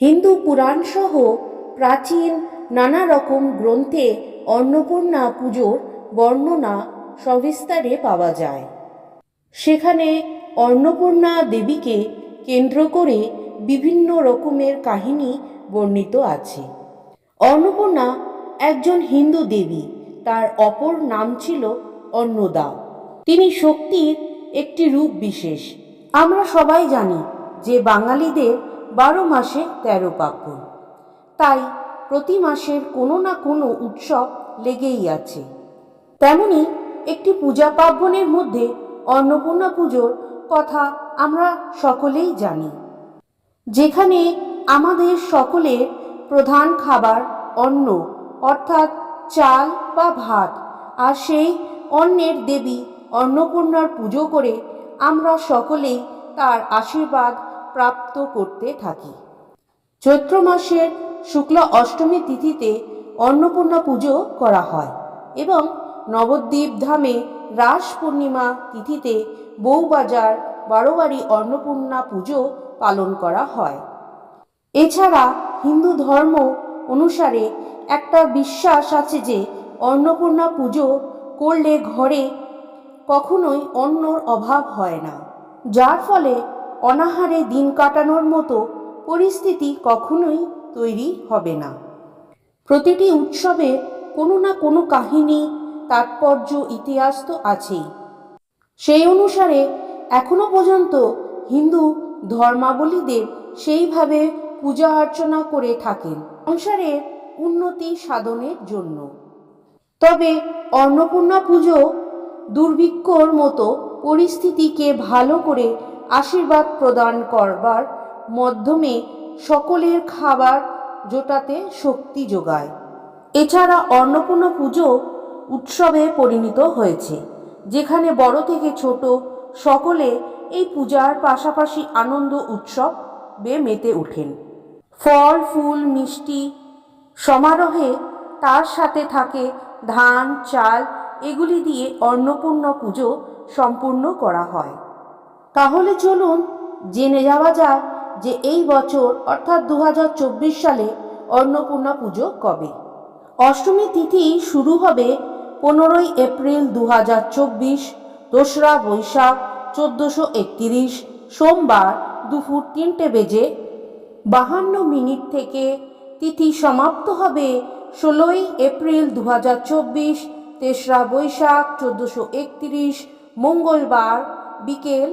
হিন্দু পুরাণসহ প্রাচীন নানা রকম গ্রন্থে অন্নপূর্ণা পুজোর বর্ণনা সবিস্তারে পাওয়া যায়। সেখানে অন্নপূর্ণা দেবীকে কেন্দ্র করে বিভিন্ন রকমের কাহিনী বর্ণিত আছে। অন্নপূর্ণা একজন হিন্দু দেবী, তার অপর নাম ছিল অন্নদা। তিনি শক্তির একটি রূপ বিশেষ। আমরা সবাই জানি যে বাঙালিদের বারো মাসে তেরো পার্বণ তাই প্রতি মাসের কোনো না কোনো উৎসব লেগেই আছে। তেমনি একটি পূজা পার্বণের মধ্যে অন্নপূর্ণা পুজোর কথা আমরা সকলেই জানি। যেখানে আমাদের সকলের প্রধান খাবার অন্ন, অর্থাৎ চাল বা ভাত, আর সেই অন্নের দেবী অন্নপূর্ণার পুজো করে আমরা সকলেই তার আশীর্বাদ প্রাপ্ত করতে থাকি। চৈত্র মাসের শুক্লা অষ্টমী তিথিতে অন্নপূর্ণা পুজো করা হয় এবং নবদ্বীপ ধামে রাস পূর্ণিমা তিথিতে বউবাজার, বারোয়ারি অন্নপূর্ণা পুজো পালন করা হয়। এছাড়া হিন্দু ধর্ম অনুসারে একটা বিশ্বাস আছে যে অন্নপূর্ণা পুজো করলে ঘরে কখনোই অন্নর অভাব হয় না। যার ফলে অনাহারে দিন কাটানোর মতো পরিস্থিতি কখনোই তৈরি হবে না। প্রতিটি উৎসবে কোনো না কোনো কাহিনী, তাৎপর্য, ইতিহাস তো আছেই। সেই অনুসারে এখনও পর্যন্ত হিন্দু ধর্মাবলীদের সেইভাবে পূজা অর্চনা করে থাকেন। সংসারের উন্নতি সাধনের জন্য। তবে অন্নপূর্ণা পুজো দুর্ভিক্ষর মতো পরিস্থিতিকে ভালো করে আশীর্বাদ প্রদান করবার মাধ্যমে সকলের খাবার জোটাতে শক্তি যোগায়। এছাড়া অন্নপূর্ণা পুজো উৎসবে পরিণত হয়েছে, যেখানে বড় থেকে ছোট সকলে এই পূজার পাশাপাশি আনন্দ উৎসবে মেতে ওঠেন। ফল, ফুল, মিষ্টি সমারোহে তার সাথে থাকে ধান, চাল, এগুলি দিয়ে অন্নপূর্ণা পুজো সম্পূর্ণ করা হয়। তাহলে চলুন জেনে যাওয়া যাক যে এই বছর, অর্থাৎ দু হাজার চব্বিশ সালে, অন্নপূর্ণা পুজো কবে? অষ্টমী তিথি শুরু হবে পনেরোই এপ্রিল দু হাজার চব্বিশ, দোসরা বৈশাখ চোদ্দোশো একতিরিশ, সোমবার দুপুর তিনটে বেজে বাহান্ন মিনিট থেকে তিথি সমাপ্ত হবে ষোলোই এপ্রিল দু হাজার চব্বিশ, তেসরা বৈশাখ চোদ্দোশো একতিরিশ, মঙ্গলবার বিকেল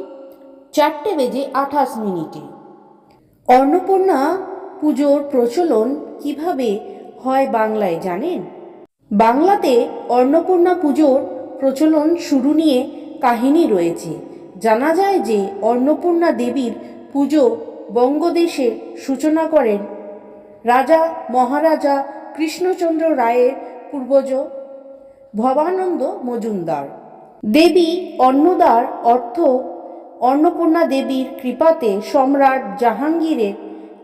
চারটে বেজে আঠাশ মিনিটে। অন্নপূর্ণা পুজোর প্রচলন কীভাবে হয় বাংলায় জানেন? বাংলাতে অন্নপূর্ণা পুজোর প্রচলন শুরু নিয়ে কাহিনী রয়েছে। জানা যায় যে অন্নপূর্ণা দেবীর পুজো বঙ্গদেশে সূচনা করেন রাজা মহারাজা কৃষ্ণচন্দ্র রায়ের পূর্বজ ভবানন্দ মজুমদার। দেবী অন্নদার অর্থ অন্নপূর্ণা দেবীর কৃপাতে সম্রাট জাহাঙ্গীরের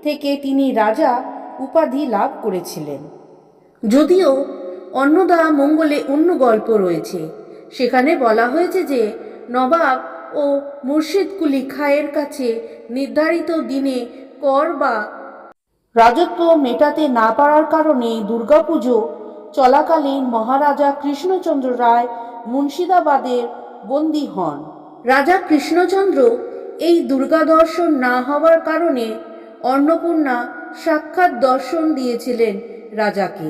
থেকে তিনি রাজা উপাধি লাভ করেছিলেন। যদিও অন্নদা মঙ্গলে অন্য গল্প রয়েছে। সেখানে বলা হয়েছে যে, নবাব ও মুর্শিদ কুলি খায়ের কাছে নির্ধারিত দিনে কর বা রাজত্ব মেটাতে না পারার কারণে দুর্গাপুজো চলাকালীন মহারাজা কৃষ্ণচন্দ্র রায় মুর্শিদাবাদের বন্দী হন। রাজা কৃষ্ণচন্দ্র এই দুর্গা দর্শন না হওয়ার কারণে অন্নপূর্ণা সাক্ষাৎ দর্শন দিয়েছিলেন রাজাকে।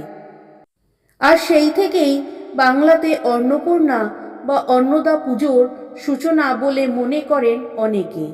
আর সেই থেকেই বাংলাতে অন্নপূর্ণা বা অন্নদা পুজোর সূচনা বলে মনে করেন অনেকে।